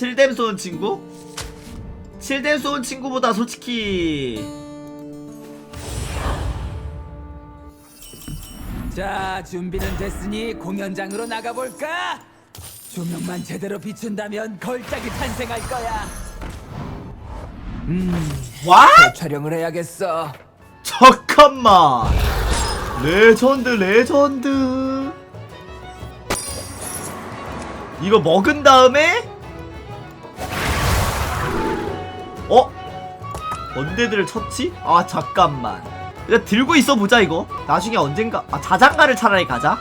7댐 쏘는 친구? 7댐 쏘는 친구보다 솔직히 자, 준비는 됐으니 공연장으로 나가볼까? 조명만 제대로 비춘다면 걸작이 탄생할 거야. 와? 촬영을 해야겠어. 잠깐만 레전드 레전드 이거 먹은 다음에 언데드를 쳤지? 아 잠깐만. 일단 들고 있어 보자 이거. 나중에 언젠가 아 자장가를 차라리 가자.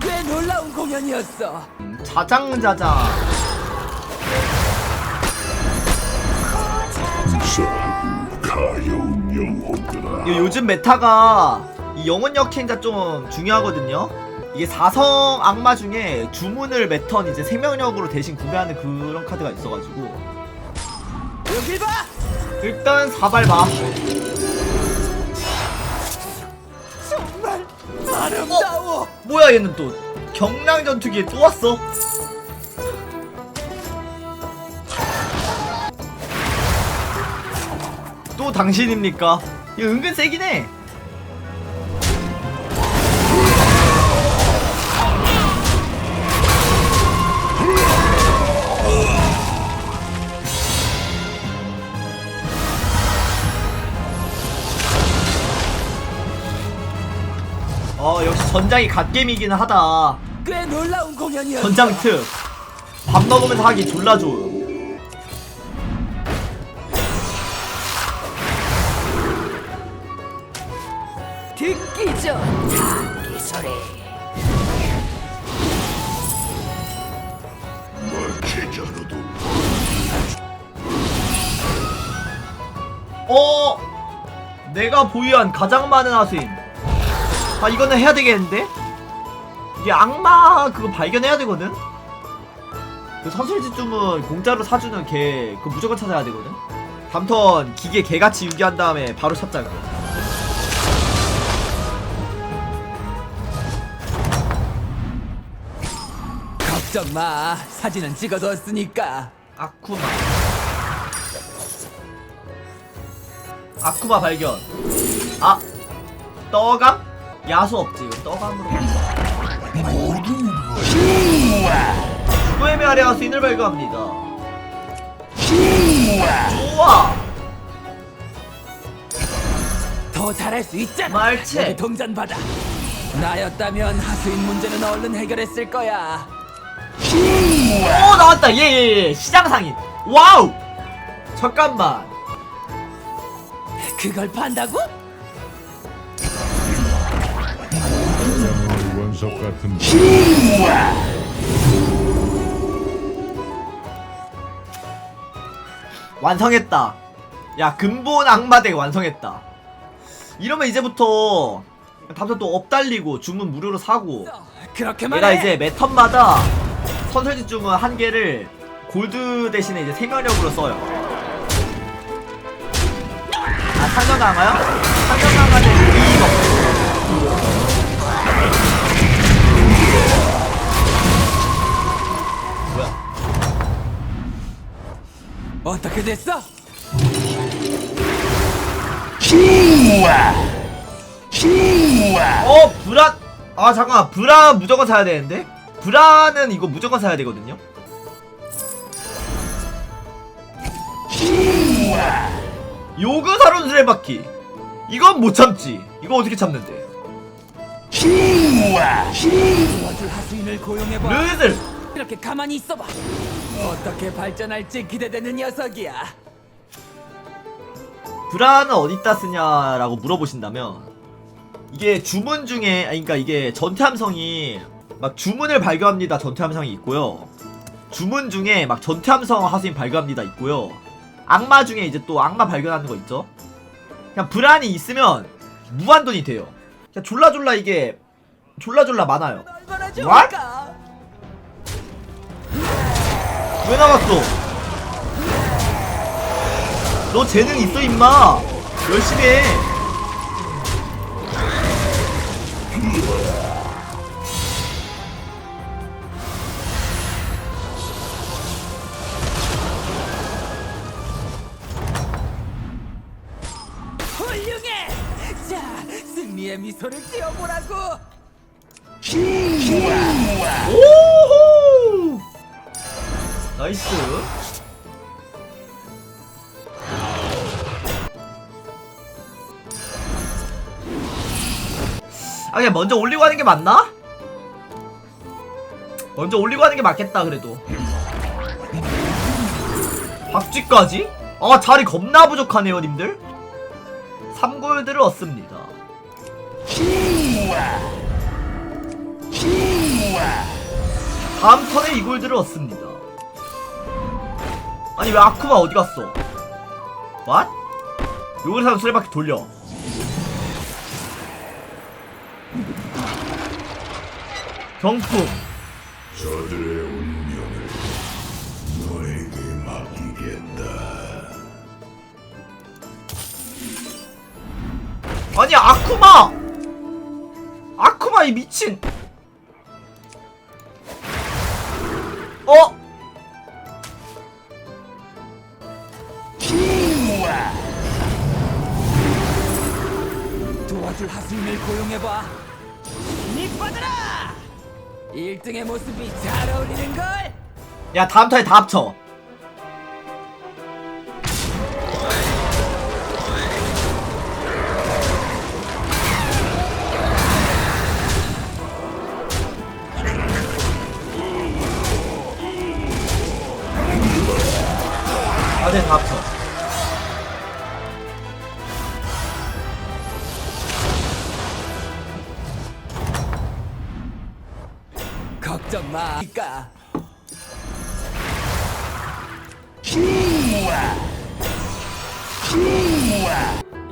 꽤 놀라운 공연이었어. 음, 자장자장. 가여운 영혼들아. 이거 요즘 메타가 이 영혼 역행자 좀 중요하거든요. 이게 사성 악마 중에 주문을 매턴 이제 생명력으로 대신 구매하는 그런 카드가 있어가지고 여길 봐! 일단 사발마 정말 아름다워! 뭐야 얘는 또 경랑 전투기에 또 왔어. 또 당신입니까? 이거 은근 세긴 해. 어 역시 전장이 갓겜이기는 하다. 꽤 놀라운 공연이었어. 전장 특. 밥 먹으면서 하기 졸라 좋음. 듣기 전 닭기 소리. 막히자라도 어 내가 보유한 가장 많은 하수인. 아 이거는 해야 되겠는데? 이게 악마 그거 발견해야 되거든. 그 선술집주문 공짜로 사주는 걔그 무조건 찾아야 되거든. 다음턴 기계 개같이 유기한 다음에 바로 찾자 그거. 걱정 마. 사진은 찍어뒀으니까. 아쿠마. 아쿠마 발견. 아 떠감? 야수 없지. 이거 떠감으로. 죽음의 아래 하수인을 발견합니다. 좋아. 더 잘할 수 있잖아. 말체. 여기 동전 받아. 나였다면 하수인 문제는 얼른 해결했을 거야. 오 나왔다. 예예예. 시장 상인. 와우. 잠깐만. 그걸 판다고? 원석 같은 완성했다. 야 근본 악마덱 완성했다. 이러면 이제부터 답사 또 업달리고 주문 무료로 사고 그렇게 얘가 말해. 이제 매 턴마다 선설지 주문 한 개를 골드 대신에 이제 생명력으로 써요. 아 상점 강화요? 상점 강화는 어떻게 됐어? 어 브라 아 잠깐만. 브라 무조건 사야 되는데? 브라는 이거 무조건 사야 되거든요? 요그 사론 수레바퀴. 이건 못 참지. 이거 어떻게 참는데? 도와줄 하수인을 고용해봐. 르슬! 이렇게 가만히 있어봐. 어떻게 발전할지 기대되는 녀석이야. 브라는 어디다 쓰냐라고 물어보신다면 이게 주문 중에 아니 그러니까 이게 전투 함성이 막 주문을 발견합니다. 전투 함성이 있고요. 주문 중에 막 전투 함성 하수인 발견합니다. 있고요. 악마 중에 이제 또 악마 발견하는 거 있죠? 그냥 브란이 있으면 무한돈이 돼요. 그냥 졸라졸라 이게 졸라졸라 많아요. 얼마나 What? 좋을까? 왜 나갔어? 너 재능 있어 임마 열심히 해 훌륭해! 자, 승리의 미소를 띄워보라고! 오! 나이스. 아 그냥 먼저 올리고 하는 게 맞나? 먼저 올리고 하는 게 맞겠다 그래도. 박쥐까지? 아 자리 겁나 부족하네요 님들. 3골드를 얻습니다. 다음 턴에 이 골드를 얻습니다. 아니 왜 아쿠마 어디 갔어? What? 요걸 사람 수레바퀴 돌려. 경품. 저들의 운명을 너에게 맡기겠다. 아니 아쿠마! 아쿠마 이 미친. 어? 도와줄 하수인을 고용해봐. 힘이 빠져라. 1등의 모습이 잘 어울리는 걸. 야 다음 턴에 다 합쳐. 아, 네, 다 합쳐. 걱정 마. 그러니까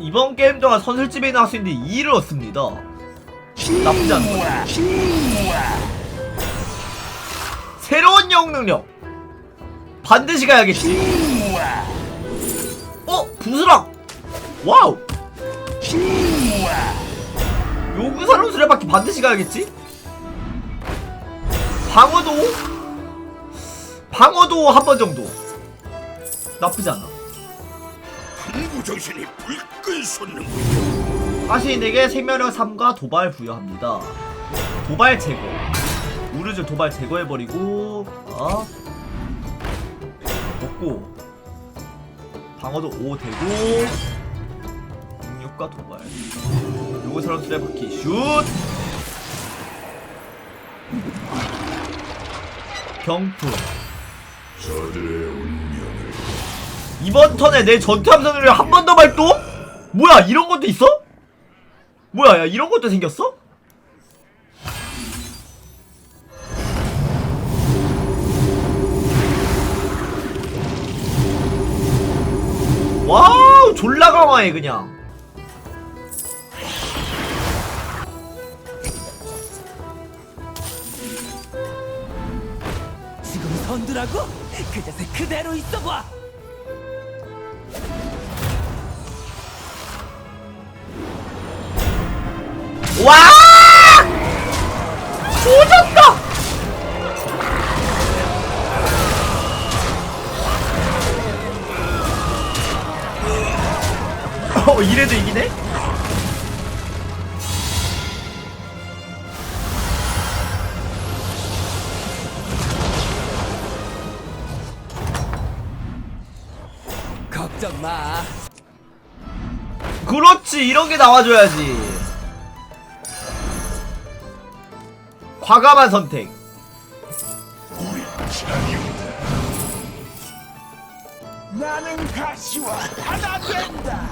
이번 게임 동안 선술집에 나올 수 있는 2를 얻습니다. 나쁘지 거 새로운 영웅 능력. 반드시 가야겠지. 어? 부스랑! 와우! 요구사론 수레바퀴 반드시 가야겠지? 방어도? 방어도 한 번 정도. 나쁘지 않아. 한구 정신이 불끈 솟는군. 하시인에게 생명력 3과 도발 부여합니다. 도발 제거. 우르즈 도발 제거해버리고, 어? 먹고, 방어도 5 되고, 능력과 도발. 요거 사람 수레바퀴 슛! 경품. 이번 턴에 내 전투함선을 한 번 더 발동? 뭐야 이런 것도 있어? 뭐야 야 이런 것도 생겼어? 와우 졸라 강화해 그냥 지금 선두라고? 그 자세 그대로 있어봐. 와 조졌다 어 이래도 이기네? 그렇지 이런 게 나와줘야지. 과감한 선택. 나는 가시와 하나 된다.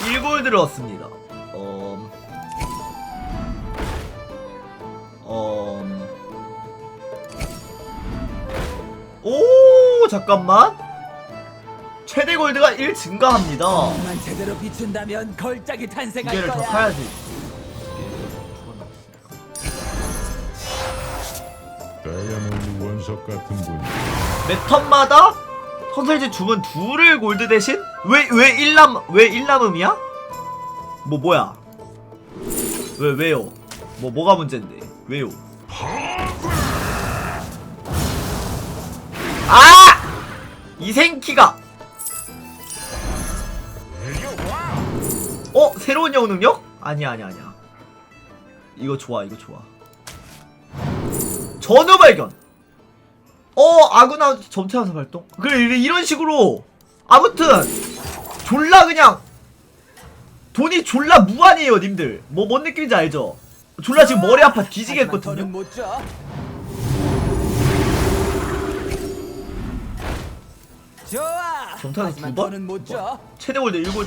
1골 들었습니다. 음... 음... 오 잠깐만 최대 골드가 1 증가합니다 만 제대로 비춘다면 걸작이 두 탄생할 개를 더 거야. 사야지 다이아몬드 원석 같은 분. 매 턴마다 선설지 주문 둘을 골드 대신 왜 왜 일남 왜 일남음이야? 뭐 뭐야? 왜 왜요? 뭐 뭐가 문제인데? 왜요? 아! 이생키가 어? 새로운 영웅 능력? 아니야 아니야 아니야. 이거 좋아 이거 좋아. 전후 발견. 어 아구나 점차하면서 발동? 그래 이런 식으로. 아무튼 졸라 그냥. 돈이 졸라 무한이에요 님들. 뭐 뭔 느낌인지 알죠? 졸라 지금 머리 아파 뒤지겠거든요. 좋아. 점타는 하지만 두 번? 더는 못두 줘. 최대 골드 1골드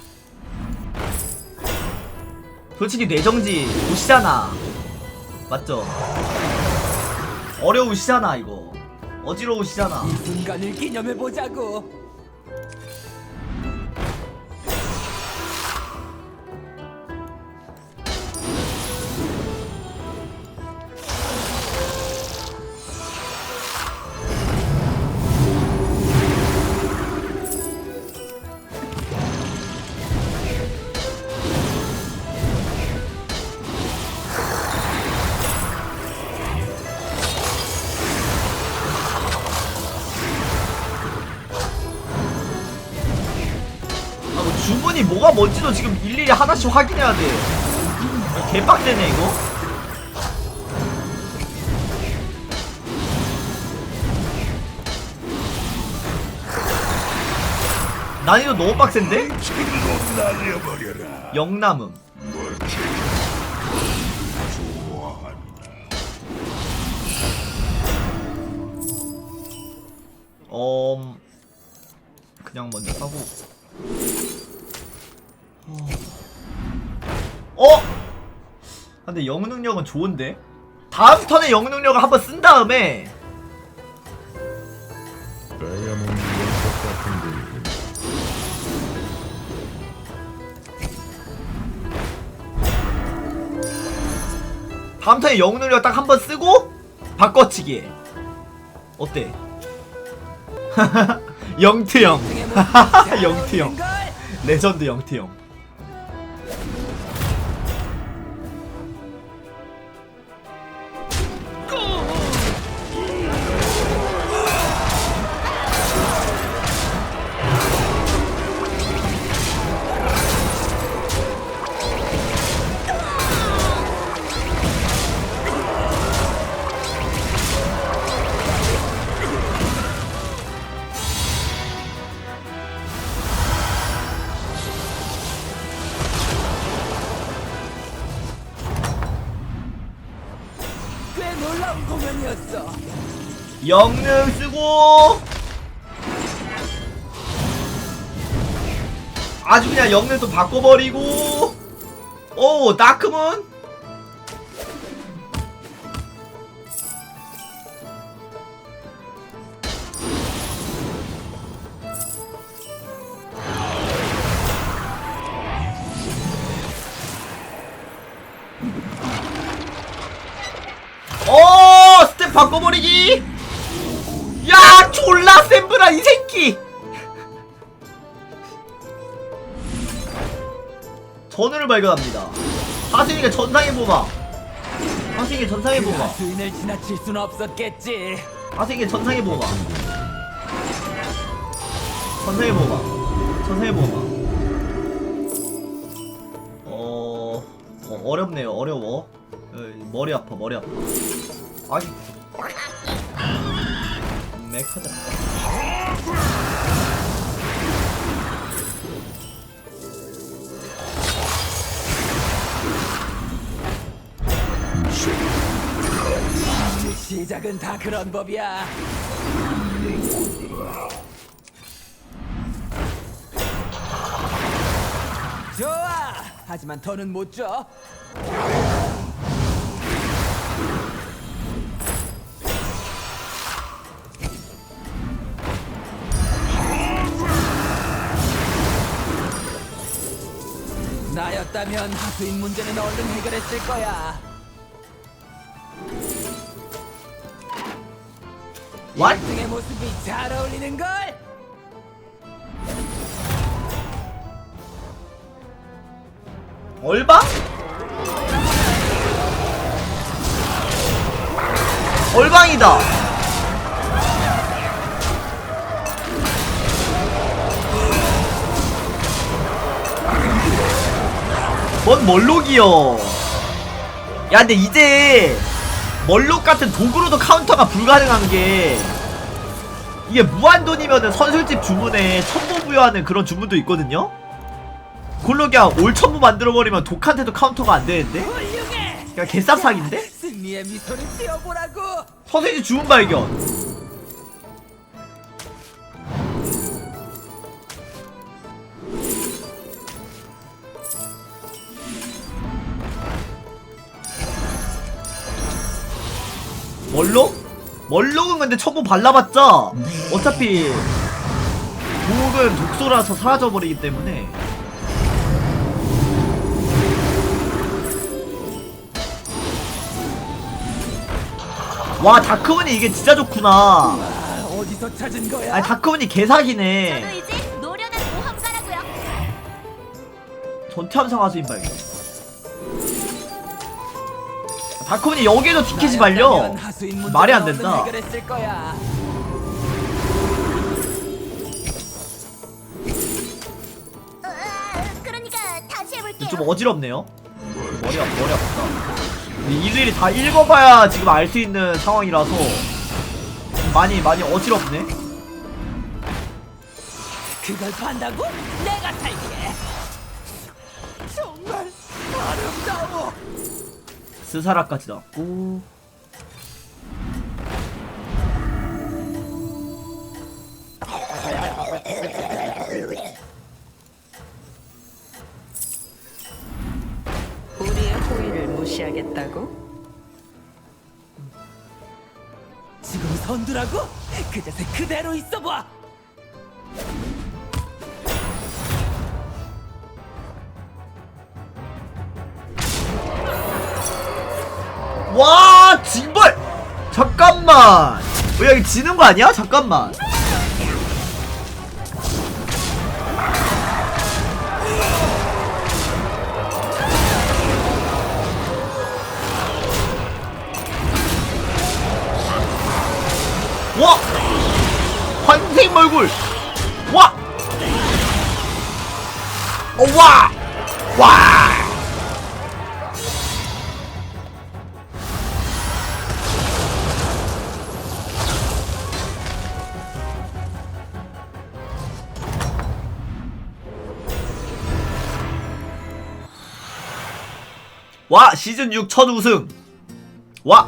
솔직히 뇌정지 오시잖아 맞죠? 어려우시잖아 이거 어지러우시잖아 이 순간을 기념해 보자고. 뭐가 뭔지도 지금 일일이 하나씩 확인해야 돼. 아, 개빡세네 이거. 난이도 너무 빡센데? 영남음. 어... 그냥 먼저 하고. 어? 아, 근데 영웅 능력은 좋은데? 다음 턴에 영웅 능력을 한번 쓴 다음에. 다음 턴에 영웅 능력 딱 한 번 쓰고 바꿔치기 어때? 영트형 영트형? 레전드 영트형 꽤 놀라운 공연이었어. 영능 쓰고 아주 그냥 영능 또 바꿔버리고 오 다크문 바꿔버리기! 야 졸라 센브라 이 새끼! 전우를 발견합니다. 하승이가 전상의 보마. 하승이가 전상의 보마. 주인을 지나칠 순 없었겠지. 하승이가 전상의 보마. 전상의 보마. 전상의 보마. 어... 어 어렵네요. 어려워. 어, 머리 아파 머리 아파. 아니 메카다 시작은 다 그런 법이야. 좋아. 하지만 더는 못 줘. 나였다면 하수인 문제는 얼른 해결했을 거야. What? 1등의 모습이 잘 어울리는 걸. 얼방? 얼방이다. 뭔 멀록이여. 야, 근데 이제 멀록 같은 도구로도 카운터가 불가능한 게 이게 무한돈이면은 선술집 주문에 첨부 부여하는 그런 주문도 있거든요? 그걸로 그냥 올 첨부 만들어버리면 독한테도 카운터가 안 되는데? 훌륭해. 그냥 띄워보라고. 선생님 주문 발견. 멀록? 멀록은 근데 첨부 발라봤자 어차피 독은 독소라서 사라져버리기 때문에 와 다크문이 이게 진짜 좋구나 아, 어디서 찾은 거야? 아니 다크문이 저도 개사기네 이제 노련한 모험가라고요. 전투함상 하수인 발견 다크문이 여기에도 티켓이 발려 말이 안 된다 그러니까 다시 해볼게요. 좀 어지럽네요 머리 아파 머리 아프다 일일이 다 읽어봐야 지금 알 수 있는 상황이라서 많이 많이 어지럽네 그걸 판다고? 내가 살게. 정말 아름다워. 스사라까지 나왔고 우리의 호의를 무시하겠다고? 지금 선두라고? 그 자세 그대로 있어봐. 와 징벌 잠깐만 왜 여기 지는 거 아니야? 잠깐만 와 환생 얼굴 와 어, 와! 와! 와 시즌 6 첫 우승. 와